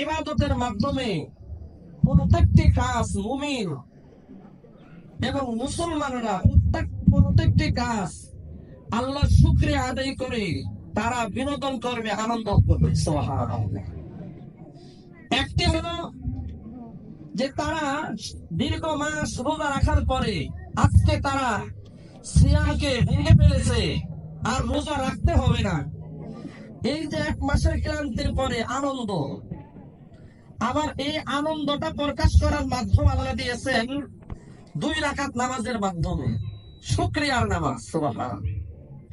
ইবাদতের মাধ্যমে প্রত্যেকটি কাজ মুমিন এবং মুসলমানরা প্রত্যেক প্রত্যেকটি কাজ আল্লাহ শুক্রিয়া আদায় করে তারা বিনোদন করবে আনন্দ করবে একটি হলো যে তারা দীর্ঘ মাস রোজা রাখার পরে আজকে তারা সিয়ামকে ভেঙে ফেলেছে আর রোজা রাখতে হবে না। এই যে এক মাসের ক্লান্তির পরে আনন্দ আবার এই আনন্দটা প্রকাশ করার মাধ্যম আল্লাহ দিয়েছেন দুই রাকাত নামাজের মাধ্যমে। শুক্রিয়ার নামাজ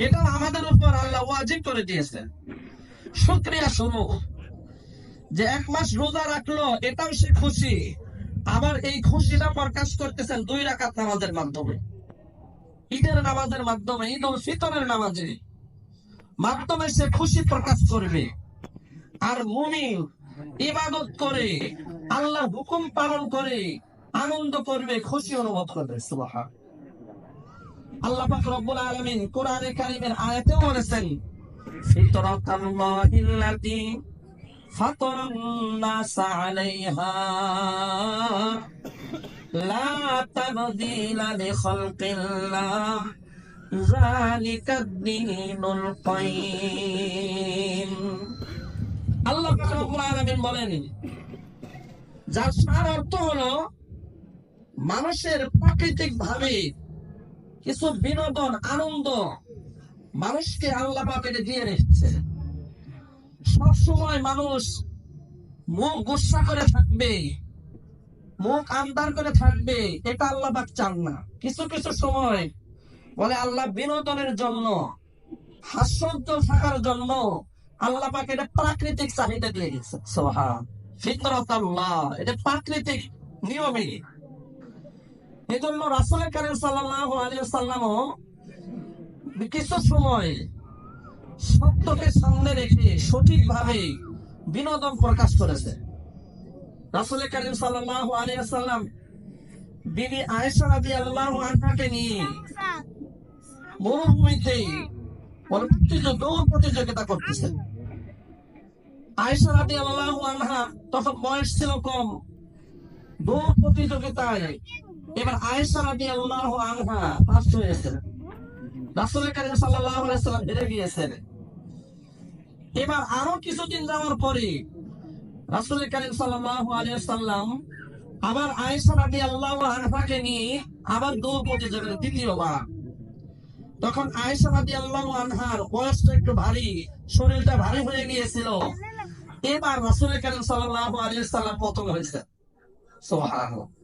এটা আমাদের উপর আল্লাহ ওয়াজিব করে দিয়েছেন। শুক্রিয়া শুরু যে এক মাস রোজা রাখল, এটাও সে খুশি। আবার এই খুশিটা প্রকাশ করতেছেন দুই রাকাত নামাজের মাধ্যমে। ঈদের নামাজের মাধ্যমে ঈদ ও ফিতরের নামাজে। মাধ্যমে সে খুশি প্রকাশ করবে। আর মুমিন ইবাদত করে, আল্লাহ হুকুম পালন করে, আনন্দ করবে, খুশি অনুভব করবে, সুবহান। আল্লাহ পাক রব্বুল আলামিন কোরআনে কারীমের বলেছেন ফিতরাতাল্লাহিল্লাতী আলাইহা, লা তাবদীলা দ্বীনুল বলেন, যার সার অর্থ হলো মানুষের প্রাকৃতিক ভাবে কিছু বিনোদন, আনন্দ মানুষকে আল্লাহ দিয়ে রেখেছে। সব সময় মানুষ মুখ গুসা করে থাকবে, মুখ আন্দার করে থাকবে, এটা আল্লাহ পাক চান না। কিছু কিছু সময় বলে আল্লাহ বিনোদনের জন্য হাস্যোজ্জ্বল থাকার জন্য আল্লাহ পাক এটা প্রাকৃতিক চাহিদা দিয়ে গেছে সোহা ফিতরত আল্লাহ এটা প্রাকৃতিক নিয়মে। কারিম আলাইহি সাল্লামও কিছু সময় সত্যকে সামনে রেখে সঠিকভাবে বিনোদন প্রকাশ করেছে। রাসুল করিম সাল্লাল্লাহু আলাইহি সাল্লাম বিবি আয়েশা রাদিয়াল্লাহু আনহাকে নিয়ে মরুভূমিতে দৌড় প্রতিযোগিতা করতেছেন আয়েশা রাদিয়াল্লাহু আনহা তখন বয়স ছিল কম। প্রতিযোগিতায় এবার আয়েশা রাদিয়াল্লাহু আনহা ফার্স্ট হয়েছেন। করিম সাল্লাম হেরে গিয়েছেন। এবার আরও কিছুদিন যাওয়ার পরে রাসূল করিম সাল্লাল্লাহু আলাইহি সাল্লাম আবার আয়েশা রাদিয়াল্লাহু আনহাকে নিয়ে আবার দৌড় প্রতিযোগিতা দ্বিতীয়বার তখন আয়েশা রাদিয়াল্লাহু আনহার বয়সটা একটু ভারী, শরীরটা ভারী হয়ে গিয়েছিল। এবার রসুল কেন সাল্লাহ আলী সাল্লাম পতন হয়েছে। সুবহানাল্লাহ।